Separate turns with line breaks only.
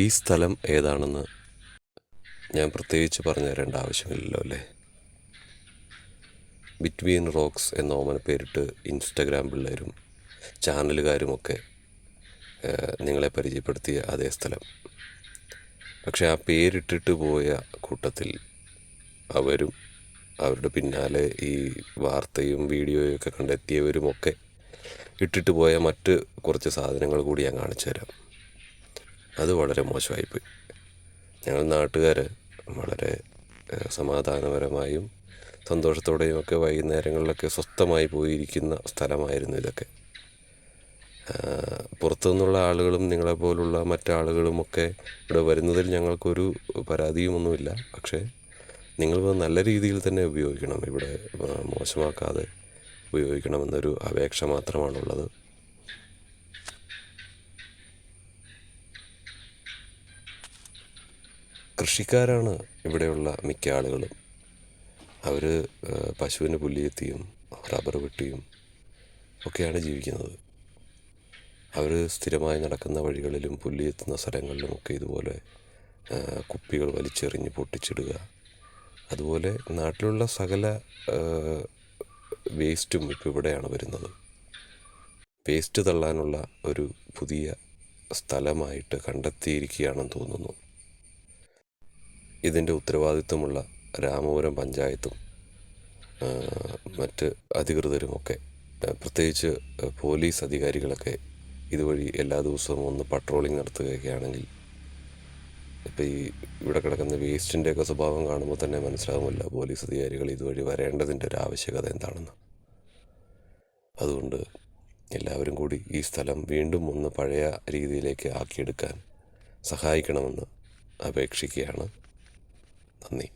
ഈ സ്ഥലം ഏതാണെന്ന് ഞാൻ പ്രത്യേകിച്ച് പറഞ്ഞു തരേണ്ട ആവശ്യമില്ലല്ലോ അല്ലേ? ബിറ്റ്വീൻ റോക്സ് എന്ന ഓമന പേരിട്ട് ഇൻസ്റ്റഗ്രാം പിള്ളേരും ചാനലുകാരുമൊക്കെ നിങ്ങളെ പരിചയപ്പെടുത്തിയ അതേ സ്ഥലം. പക്ഷേ ആ പേരിട്ടിട്ട് പോയ കൂട്ടത്തിൽ അവരും അവരുടെ പിന്നാലെ ഈ വാർത്തയും വീഡിയോയും ഒക്കെ കണ്ടെത്തിയവരുമൊക്കെ ഇട്ടിട്ട് പോയ മറ്റ് കുറച്ച് സാധനങ്ങൾ കൂടി ഞാൻ കാണിച്ചു തരാം. അത് വളരെ മോശമായിപ്പോയി. ഞങ്ങൾ നാട്ടുകാർ വളരെ സമാധാനപരമായും സന്തോഷത്തോടെയും ഒക്കെ വൈകുന്നേരങ്ങളിലൊക്കെ സ്വസ്ഥമായി പോയിരിക്കുന്ന സ്ഥലമായിരുന്നു ഇതൊക്കെ. പുറത്തുനിന്നുള്ള ആളുകളും നിങ്ങളെപ്പോലുള്ള മറ്റാളുകളുമൊക്കെ ഇവിടെ വരുന്നതിൽ ഞങ്ങൾക്കൊരു പരാതിയുമൊന്നുമില്ല. പക്ഷേ നിങ്ങൾ നല്ല രീതിയിൽ തന്നെ ഉപയോഗിക്കണം. ഇവിടെ മോശമാക്കാതെ ഉപയോഗിക്കണമെന്നൊരു അപേക്ഷ മാത്രമാണുള്ളത്. കൃഷിക്കാരാണ് ഇവിടെയുള്ള മിക്ക ആളുകളും. അവർ പശുവിന് പുല്ലിയെത്തിയും റബ്ബർ വെട്ടിയും ഒക്കെയാണ് ജീവിക്കുന്നത്. അവർ സ്ഥിരമായി നടക്കുന്ന വഴികളിലും പുല്ലിയെത്തുന്ന സ്ഥലങ്ങളിലുമൊക്കെ ഇതുപോലെ കുപ്പികൾ വലിച്ചെറിഞ്ഞ് പൊട്ടിച്ചിടുക. അതുപോലെ നാട്ടിലുള്ള സകല വേസ്റ്റും ഇപ്പോൾ ഇവിടെയാണ് വരുന്നത്. വേസ്റ്റ് തള്ളാനുള്ള ഒരു പുതിയ സ്ഥലമായിട്ട് കണ്ടെത്തിയിരിക്കുകയാണെന്ന് തോന്നുന്നു. ഇതിന്റെ ഉത്തരവാദിത്വമുള്ള രാമപുരം പഞ്ചായത്തും മറ്റ് അധികൃതരുമൊക്കെ പ്രത്യേകിച്ച് പോലീസ് അധികാരികളൊക്കെ ഇതുവഴി എല്ലാ ദിവസവും ഒന്ന് പട്രോളിംഗ് നടത്തുകയൊക്കെ ആണെങ്കിൽ ഇപ്പോൾ ഈ ഇവിടെ കിടക്കുന്ന വേസ്റ്റിന്റെയൊക്കെ സ്വഭാവം കാണുമ്പോൾ തന്നെ മനസ്സിലാകുമല്ല പോലീസ് അധികാരികൾ ഇതുവഴി വരേണ്ടതിന്റെ ഒരു ആവശ്യകത എന്താണെന്ന്. അതുകൊണ്ട് എല്ലാവരും കൂടി ഈ സ്ഥലം വീണ്ടും ഒന്ന് പഴയ രീതിയിലേക്ക് ആക്കിയെടുക്കാൻ സഹായിക്കണമെന്ന് അപേക്ഷിക്കുകയാണ്. നന്ദി